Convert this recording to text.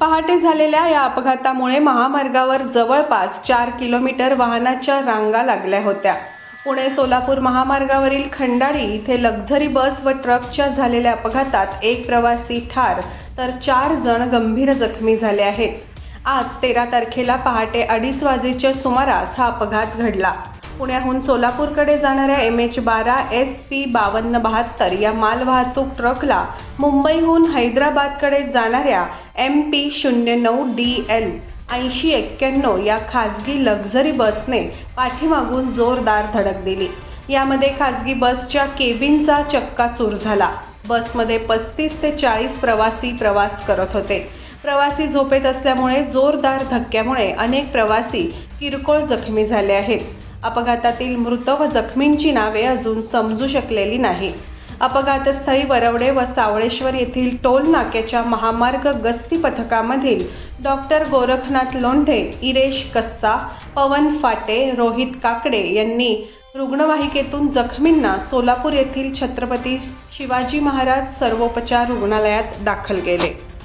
पहाटे झालेल्या या अपघातामुळे महामार्गावर जवळपास चार किलोमीटर वाहनाच्या रांगा लागल्या होत्या. पुणे सोलापूर महामार्गावरील खंडाळी इथे लक्झरी बस व ट्रकच्या झालेल्या अपघातात एक प्रवासी ठार तर चार जण गंभीर जखमी झाले आहेत. आज तेरा तारखेला पहाटे अडीच वाजेच्या सुमारास हा अपघात घडला. पुण्याहून सोलापूरकडे जाणाऱ्या एम एच बारा एस पी बावन्न बहात्तर या मालवाहतूक ट्रकला मुंबईहून हैदराबादकडे जाणाऱ्या एम पी शून्य नऊ डी एल ऐंशी एक्क्याण्णव या खाजगी लक्झरी बसने पाठीमागून जोरदार धडक दिली. यामध्ये खाजगी बसच्या केबिनचा चक्का चूर झाला. बसमध्ये पस्तीस ते चाळीस प्रवासी प्रवास करत होते. प्रवासी झोपेत असल्यामुळे जोरदार धक्क्यामुळे अनेक प्रवासी किरकोळ जखमी झाले आहेत. अपघातातील मृत व जखमींची नावे अजून समजू शकलेली नाही अपघातस्थळी वरवडे व सावळेश्वर येथील टोल नाक्याच्या महामार्ग गस्ती पथकामधील डॉक्टर गोरखनाथ लोंढे इरेश कस्सा पवन फाटे रोहित काकडे यांनी रुग्णवाहिकेतून जखमींना सोलापूर येथील छत्रपती शिवाजी महाराज सर्वोपचार रुग्णालयात दाखल केले.